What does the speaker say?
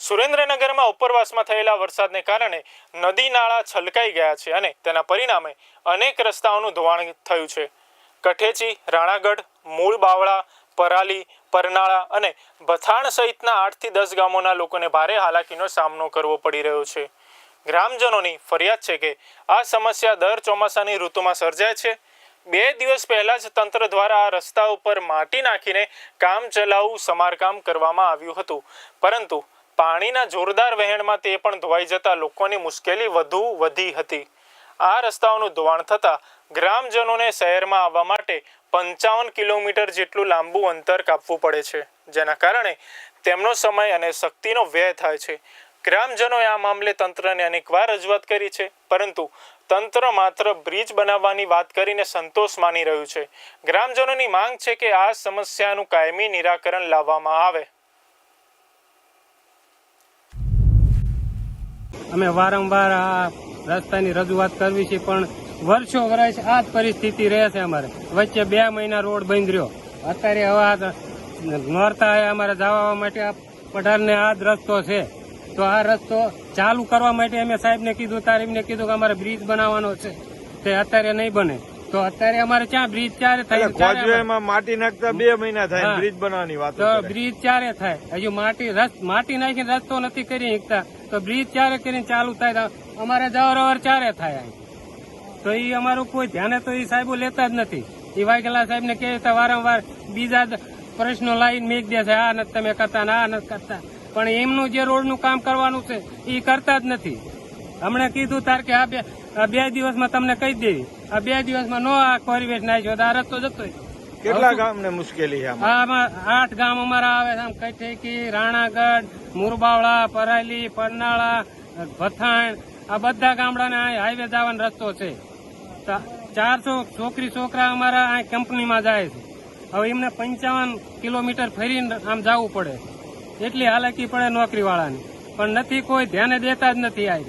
સુરેન્દ્રનગરમાં ઉપરવાસમાં થયેલા વરસાદને કારણે નદી નાળા છલકાઈ ગયા છે અને તેના પરિણામે અનેક રસ્તાઓનું ધોવાણ થયું છે. કઠેચી, રાણાગઢ, મૂળ બાવળા, પરાલી, પરનાળા અને બથાણ સહિતના આઠથી દસ ગામોના લોકોને ભારે હાલાકીનો સામનો કરવો પડી રહ્યો છે. ગ્રામજનોની ફરિયાદ છે કે આ સમસ્યા દર ચોમાસાની ઋતુમાં સર્જાય છે. બે દિવસ પહેલા જ તંત્ર દ્વારા આ રસ્તા ઉપર માટી નાખીને કામ ચલાવું સમારકામ કરવામાં આવ્યું હતું. પરંતુ પાણીના જોરદાર વહેણમાં તે પણ ધોવાઈ જતા લોકોની મુશ્કેલી વધુ વધી હતી. આ રસ્તાઓનું ધોવાણ થતાં ગ્રામજનોને શહેરમાં આવવા માટે પંચાવન કિલોમીટર જેટલું લાંબુ અંતર કાપવું પડે છે, જેના કારણે તેમનો સમય અને શક્તિનો વ્યય થાય છે. ગ્રામજનોએ આ મામલે તંત્રને અનેકવાર રજૂઆત કરી છે, પરંતુ તંત્ર માત્ર બ્રિજ બનાવવાની વાત કરીને સંતોષ માની રહ્યું છે. ગ્રામજનોની માંગ છે કે આ સમસ્યાનું કાયમી નિરાકરણ લાવવામાં આવે. અમે વારંવાર આ રસ્તાની રજૂઆત કરવી છે પણ વર્ષો વર્ષ આ જ પરિસ્થિતિ રહે છે અમારે. વચ્ચે બે મહિના રોડ બંધ રહ્યો. અત્યારે હવે આ નોરતા અમારે જવા માટે આ પઢારને આ જ રસ્તો છે. તો આ રસ્તો ચાલુ કરવા માટે અમે સાહેબને કીધું તારે એમને કીધું કે અમારે બ્રિજ બનાવવાનો છે. તે અત્યારે નહીં બને. તો અત્યારે અમારે ક્યાં બ્રિજ ક્યારે થાય? માટી નાખતા બે મહિના થાય બ્રિજ બનાવવાની વાત તો બ્રિજ ક્યારે થાય? હજુ માટી માટી નાખીને રસ્તો નથી કરી શકતા. તો બ્રિજ ચારે કરીને ચાલુ થાય અમારે જવરવર ચારે થાય. તો એ અમારું કોઈ ધ્યાને તો એ સાહેબો લેતા જ નથી એ વાઘેલા સાહેબ ને કહે તો વારંવાર બીજા પ્રશ્નો લાવીને મેક દે છે, આ નથી તમે કરતા ને આ નથી કરતા પણ એમનું જે રોડનું કામ કરવાનું છે એ કરતા જ નથી હમણે કીધું તાર કે આ બે દિવસમાં તમને કહી દેવી આ બે દિવસમાં નો આ પરિવેશ નાખ્યો, તો આ રસ્તો જતો. કેટલા ગામને મુશ્કેલી છે આમાં? આઠ ગામ અમારા આવે છે. આમ કઠેકી રાણાગઢ મુરબાવળા પરાલી પરનાળા ભથાણ આ બધા ગામડાને અહીં હાઈવે જવાનો રસ્તો છે. ચારસો છોકરી છોકરા અમારા આ કંપનીમાં જાય છે. હવે એમને પંચાવન કિલોમીટર ફરીને આમ જવું પડે. એટલી હાલાકી પડે નોકરી વાળાની પણ નથી કોઈ ધ્યાને દેતા જ નથી આ